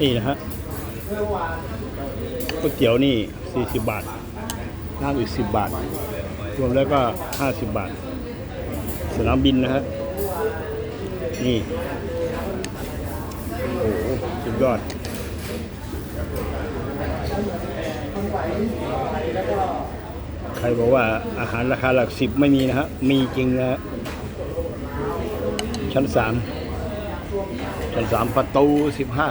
นี่นะฮะก๋วยเตี๋ยวนี่ 40 บาท น้ำอีก 10 บาท รวมแล้วก็ 50 บาท สนามบินนะฮะ นี่ โอ้โห สุดยอดใครบอกว่าอาหารราคาหลักสิบไม่มีนะฮะ มีจริงนะฮะ ชั้นสาม ชั้นสามประตูสิบห้า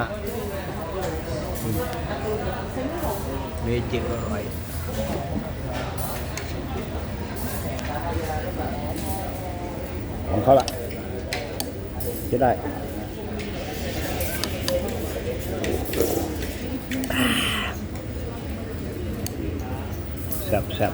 มีจริงอร่อยของเขาละจะได้แซ่บแซ่บ